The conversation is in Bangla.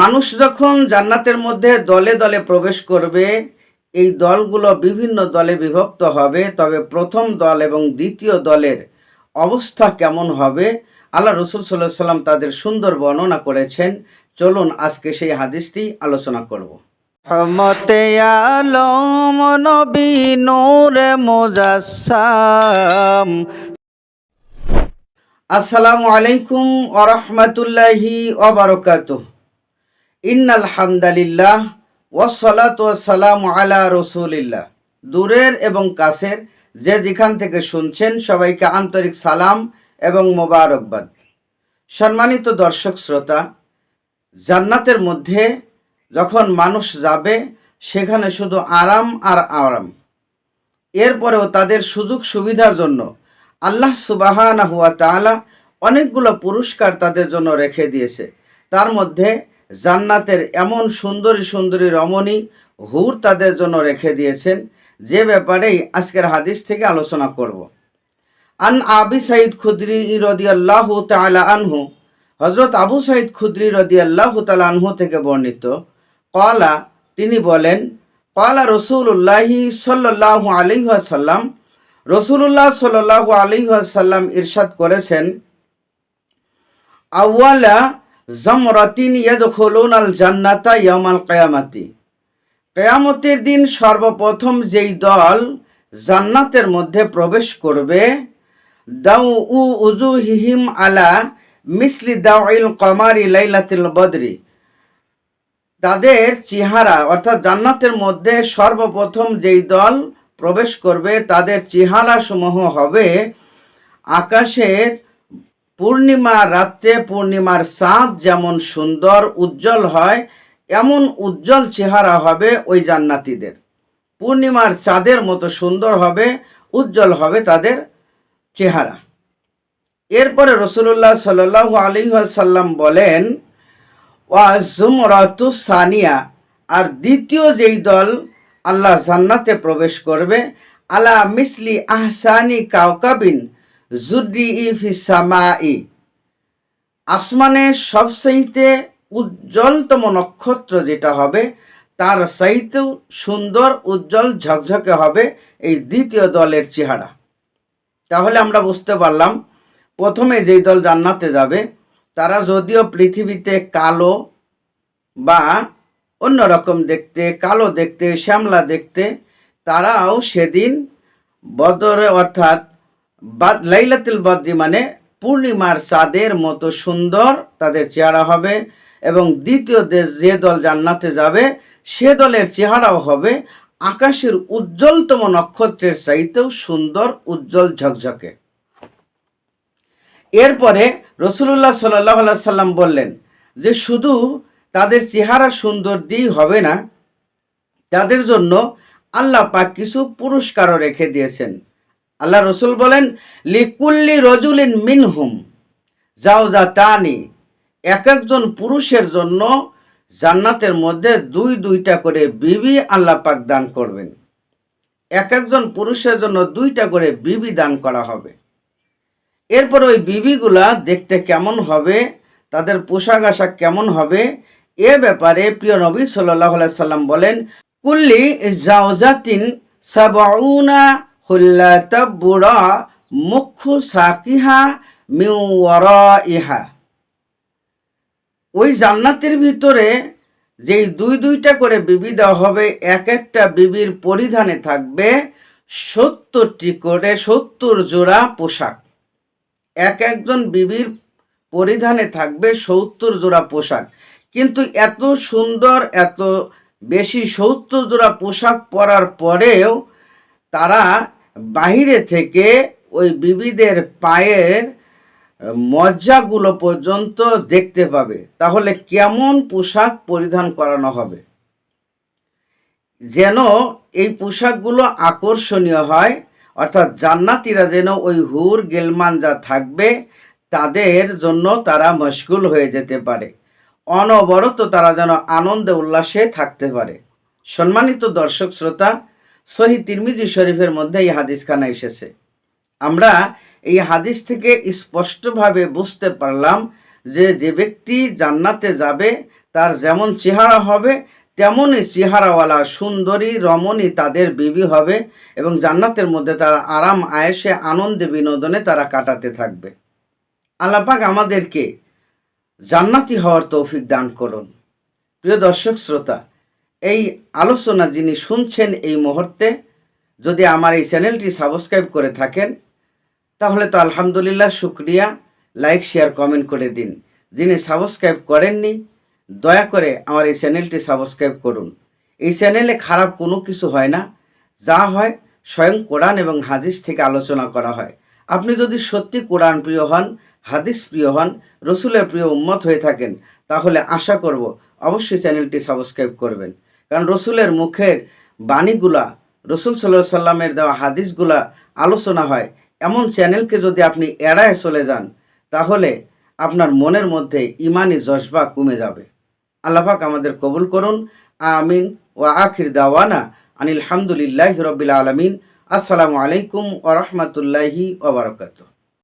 মানুষ যখন জান্নাতের মধ্যে দলে দলে প্রবেশ করবে এই দলগুলো বিভিন্ন দলে বিভক্ত হবে। তবে প্রথম দল এবং দ্বিতীয় দলের অবস্থা কেমন হবে? আল্লাহ রসুল সাল্লাহ সাল্লাম তাদের সুন্দর বর্ণনা করেছেন। চলুন আজকে সেই হাদিসটি আলোচনা করব। রহমতে আলম নবী নূরে মুজাসসাম। আসসালামু আলাইকুম ওরহমতুল্লাহি ওবরকাত ইন্নাল হামদালিল্লাহ ওয়াসসালাতু ওয়াসসালামু আলা রসুলিল্লাহ। দূরের এবং কাছের যে যেখান থেকে শুনছেন সবাইকে আন্তরিক সালাম এবং মোবারকবাদ। সম্মানিত দর্শক শ্রোতা, জান্নাতের মধ্যে যখন মানুষ যাবে, সেখানে শুধু আরাম আর আরাম। এরপরেও তাদের সুযোগ সুবিধার জন্য আল্লাহ সুবাহানা হুয়া তাআলা অনেকগুলো পুরস্কার তাদের জন্য রেখে দিয়েছে। তার মধ্যে জান্নাতের এমন সুন্দরী সুন্দরী রমণী হুর তাদের জন্য রেখে দিয়েছেন। যে ব্যাপারেই আজকের হাদিস থেকে আলোচনা করব। আন আবি সাইদ খুদ্রি রদি আল্লাহ তালা আনহু হজরত আবু সাইদ খুদ্রি রদি আল্লাহ তালা আনহু থেকে বর্ণিত। কলা তিনি বলেন কলা রসুল্লাহি সাল্লাহ আলিহাসাল্লাম রসুল্লাহ সাল্লাহ আলিহাসাল্লাম ইরশাদ করেছেন, আউয়ালা জমরাতিন ইয়াদখুলুন আল জান্নাতা ইয়ামাল কিয়ামাতি। কেয়ামতের দিন সর্বপ্রথম যেই দল জান্নাতের মধ্যে প্রবেশ করবে দাউ উ উজু হিহিম আলা মিসলি দাউইল কমারি লাইলাতিল বদরি। তাদের চেহারা অর্থাৎ জান্নাতের মধ্যে সর্বপ্রথম যেই দল প্রবেশ করবে, তাদের চেহারা সমূহ হবে আকাশের পূর্ণিমা রাত্রে পূর্ণিমার চাঁদ যেমন সুন্দর, উজ্জ্বল হয়, এমন উজ্জ্বল চেহারা হবে ওই জান্নাতীদের। পূর্ণিমার চাঁদের মতো সুন্দর হবে, উজ্জ্বল হবে তাদের চেহারা। এরপরে রসুল্লাহ সাল্লাহ আলী সাল্লাম বলেন ওয়াজুমরাতু সানিয়া আর দ্বিতীয় যেই দল আল্লাহ জান্নাতে প্রবেশ করবে, আলা মিসলি আহসানি কাউকাবিন জুড্রি ইফি সামাই। আসমানের সবচাইতে উজ্জ্বলতম নক্ষত্র যেটা হবে, তার চাইতেও সুন্দর, উজ্জ্বল, ঝকঝকে হবে এই দ্বিতীয় দলের চেহারা। তাহলে আমরা বুঝতে পারলাম, প্রথমে যেই দল জান্নাতে যাবে, তারা যদিও পৃথিবীতে কালো বা অন্যরকম দেখতে, কালো দেখতে, শ্যামলা দেখতে, তারাও সেদিন বদরে অর্থাৎ বাদ লাইলাতুল বদ্রি মানে পূর্ণিমার চাঁদের মতো সুন্দর তাদের চেহারা হবে এবং দ্বিতীয় দে- যে দল জান্নাতে যাবে, সে দলের চেহারাও হবে আকাশের উজ্জ্বলতম নক্ষত্রের চাইতেও সুন্দর, উজ্জ্বল ঝকঝকে। এরপরে রসুল্লাহ সাল্লাহ সাল্লাম বললেন যে শুধু তাদের চেহারা সুন্দর দিয়েই হবে না, তাদের জন্য আল্লাহ পাক কিছু পুরস্কারও রেখে দিয়েছেন। আল্লাহ রসুল বলেন, লিকুল্লি রজুলিন মিনহুম। যাও যা তানি এক একজন পুরুষের জন্য জান্নাতের মধ্যে দুই দুইটা করে বিবি আল্লাহ পাক দান করবেন। এক একজন পুরুষের জন্য দুইটা করে বিবি দান করা হবে। এরপর ওই বিবিগুলা দেখতে কেমন হবে, তাদের পোশাক আশাক কেমন হবে, এ ব্যাপারে প্রিয় নবী সাল্লাহ সাল্লাম বলেন, কুল্লি জাওজাতিন সাবাউনা হুল্লাতা বুড়া মুখ্যু সাকিহা মিউরা ইহা ওই জান্নাতের ভিতরে যেই দুই দুইটা করে বিবি হবে, এক একটা বিবির পরিধানে থাকবে সত্তরটি করে সত্তর জোড়া পোশাক। এক একজন বিবির পরিধানে থাকবে সত্তর জোড়া পোশাক। কিন্তু এত সুন্দর, এত বেশি সত্তর জোড়া পোশাক পরার পরেও তারা বাহিরে থেকে ওই বিবিদের পায়ের মজ্জাগুলো পর্যন্ত দেখতে পাবে। তাহলে কেমন পোশাক পরিধান করানো হবে? যেন এই পোশাকগুলো আকর্ষণীয় হয়, অর্থাৎ জান্নাতিরা যেন ওই হুর গেলমান যা থাকবে, তাদের জন্য তারা মশগুল হয়ে যেতে পারে। অনবরত তারা যেন আনন্দে উল্লাসে থাকতে পারে। সম্মানিত দর্শক, শ্রোতা সহি তিরমিজি শরীফের মধ্যে এই হাদিসখানা এসেছে। আমরা এই হাদিস থেকে স্পষ্টভাবে বুঝতে পারলাম যে যে ব্যক্তি জান্নাতে যাবে, তার যেমন চেহারা হবে, তেমনই চেহারাওয়ালা সুন্দরী, রমণী তাদের বিবি হবে এবং জান্নাতের মধ্যে তারা আরাম আয়েসে আনন্দে বিনোদনে তারা কাটাতে থাকবে। আল্লাপাক আমাদেরকে জান্নাতি হওয়ার তৌফিক দান করুন। প্রিয় দর্শক, শ্রোতা এই আলোচনা যিনি শুনছেন এই মুহূর্তে, যদি আমার এই চ্যানেলটি সাবস্ক্রাইব করে থাকেন, তাহলে তো আলহামদুলিল্লাহ শুক্রিয়া। লাইক, শেয়ার, কমেন্ট করে দিন। যিনি সাবস্ক্রাইব করেননি, দয়া করে আমার এই চ্যানেলটি সাবস্ক্রাইব করুন। এই চ্যানেলে খারাপ কোনো কিছু হয় না। যা হয়, স্বয়ং কোরআন এবং হাদিস থেকে আলোচনা করা হয়। আপনি যদি সত্যি কোরআন প্রিয় হন, হাদিস প্রিয় হন, রসুলের প্রিয় উম্মত হয়ে থাকেন, তাহলে আশা করব অবশ্যই চ্যানেলটি সাবস্ক্রাইব করবেন। কারণ রসুলের মুখের বাণীগুলা, রসুল সাল্লাহ সাল্লামের দেওয়া হাদিসগুলা আলোচনা হয়। এমন চ্যানেলকে যদি আপনি এড়ায় চলে যান, তাহলে আপনার মনের মধ্যে ইমানি জজবা কমে যাবে। আল্লাহাক আমাদের কবুল করুন। আমিন। ও আখির দাওয়ানা আনিল হামদুলিল্লাহ রবিল আলমিন। আসসালামু আলাইকুম ওরহমতুল্লাহি ওবরকাত